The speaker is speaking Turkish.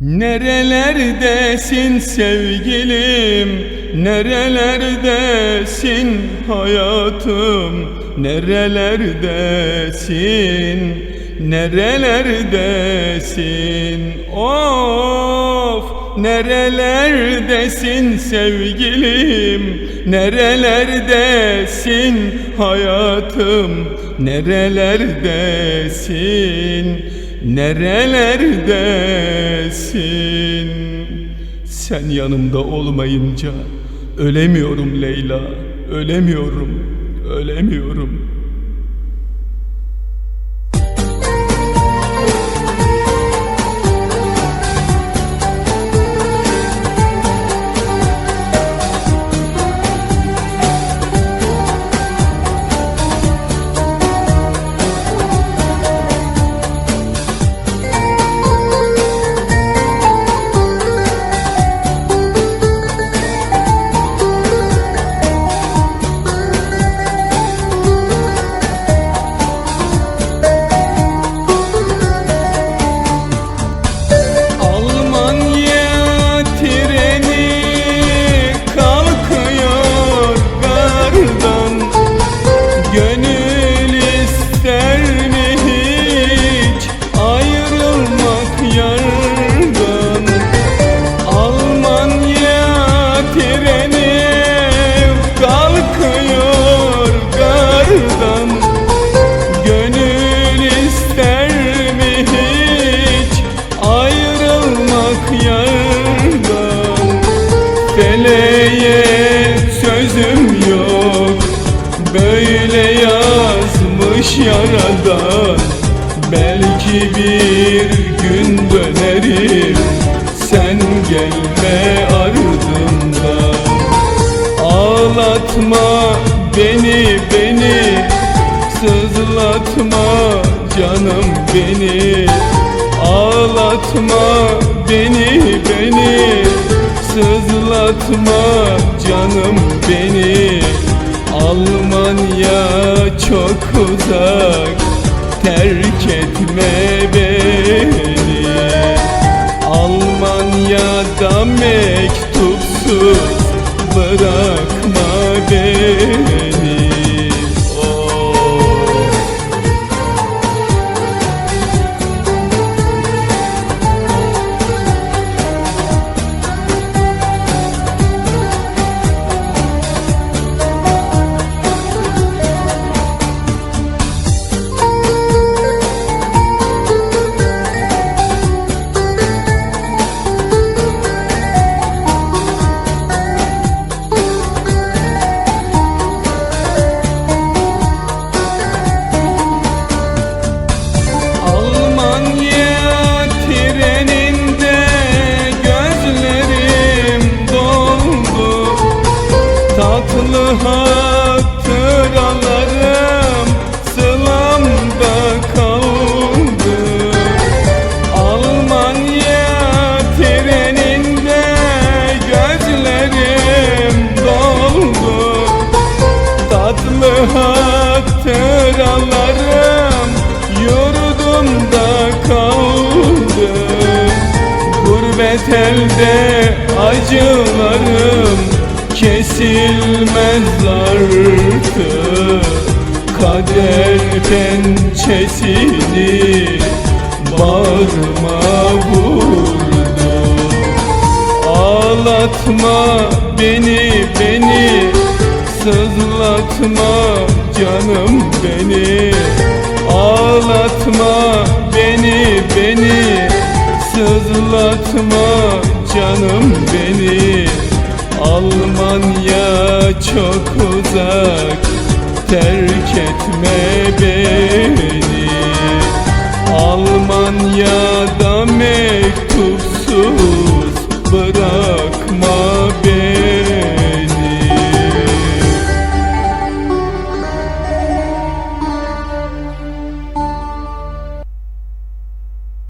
Nerelerdesin sevgilim? Nerelerdesin hayatım? Nerelerdesin? Nerelerdesin? Of! Nerelerdesin sevgilim? Nerelerdesin hayatım? Nerelerdesin Nerelerdesin? Sen yanımda olmayınca Ölemiyorum Leyla Ölemiyorum Ölemiyorum yardan Feleğe sözüm yok. Böyle yazmış yaradan Belki bir gün dönerim. Sen gelme ardından Ağlatma beni beni. Sızlatma canım beni Ağlatma beni beni. Sızlatma canım beni. Almanya çok uzak. Terk etme beni. Almanya'da mektupsuz bırakma beni Tatlı hatıralarım sılamda kaldı. Almanya treninde gözlerim doldu. Tatlı hatıralarım yurdumda kaldı. Gurbet elde acılarım kesilmez artık Kader pençesini bağrıma vurdu. Ağlatma beni beni. Sızlatma canım beni. Ağlatma beni beni. Sızlatma canım beni Almanya çok uzak Terk etme beni. Mektupsuz